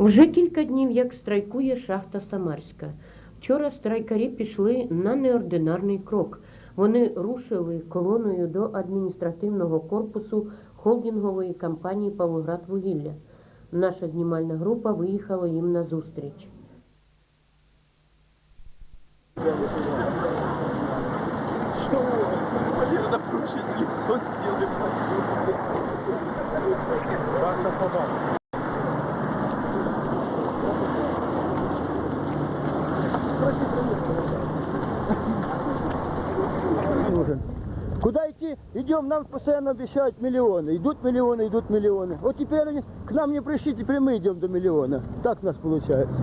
Вже кілька днів, як страйкує шахта Самарська. Вчора страйкарі пішли на неординарний крок. Вони рушили колоною до адміністративного корпусу холдингової компанії «Павлоградвугілля». Наша знімальна група виїхала їм на зустріч. Куда идти? Идем, нам постоянно обещают миллионы. Идут миллионы, идут миллионы. Вот теперь они к нам не пришли, теперь мы идем до миллиона. Так у нас получается.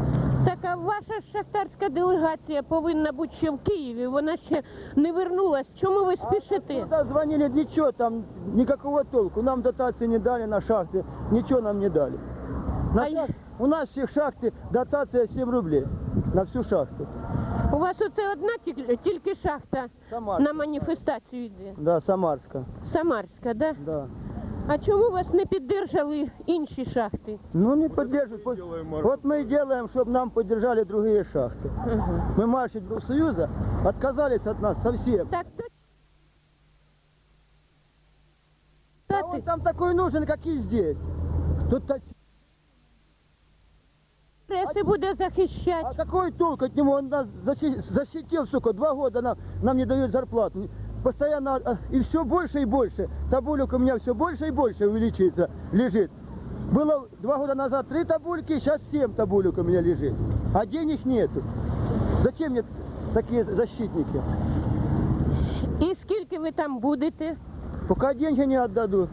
Так а ваша ж шахтарська делегація повинна бути ще в Києві. Вона ще не вернулась. Чому ви спішите? Туда звонили, ничего там, никакого толку. Нам дотации не дали на шахты, ничего нам не дали. На А я- шах- У нас всех шахты дотация 7 рублей на всю шахту. У вас оце одна тільки, тільки шахта Самарська. на маніфестацію йде. Да, Самарска. Самарська, да? Да. А чому вас не піддержали інші шахти? Ну не поддерживают. Вот- Вот мы и делаем, чтобы нам поддержали другие шахты. Мы марши Союза отказались от нас совсем. Так, так. А он там такой нужен, как и здесь. Тут так- преси буде А захищати. какой толк от него? Он нас защи- защитил, сука, два года нам, нам не дает зарплату. Постоянно, а, и все больше и больше. Табулек у меня все больше и больше увеличивается, лежит. Было два года назад три табульки, сейчас семь табулек у меня лежит. А денег нету. Зачем мне такие защитники? І скільки ви там будете? Пока деньги не отдадут.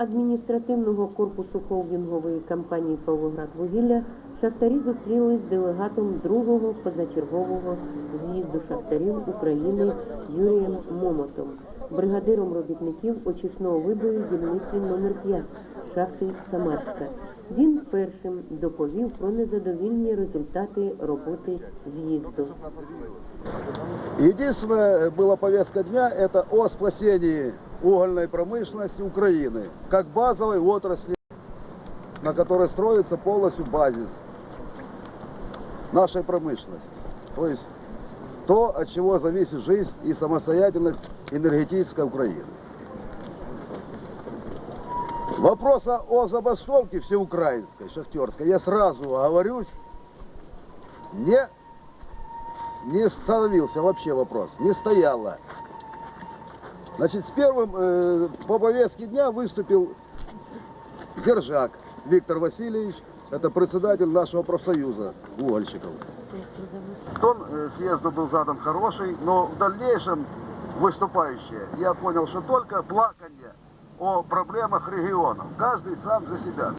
Адміністративного корпусу холдингової компанії «Павлоградвугілля» шахтарі зустрілись з делегатом другого позачергового з'їзду шахтарів України Юрієм Момотом, бригадиром робітників очисного вибою дільниці номер 5 шахти Самарська. Він першим доповів про незадовільні результати роботи з'їзду. Единственная была повестка дня – это о спасении угольной промышленности Украины, как базовой отрасли, на которой строится полностью базис нашей промышленности. То есть то, от чего зависит жизнь и самостоятельность энергетической Украины. Вопроса о забастовке всеукраинской, шахтерской, я сразу оговорюсь, не не становился вообще вопрос, не стояло. Значит, с первым э, по повестке дня выступил Гержак Виктор Васильевич, это председатель нашего профсоюза угольщиков. Тон э, съезда был задан хороший, но в дальнейшем выступающие, я понял, что только плаканье о проблемах регионов. Каждый сам за себя.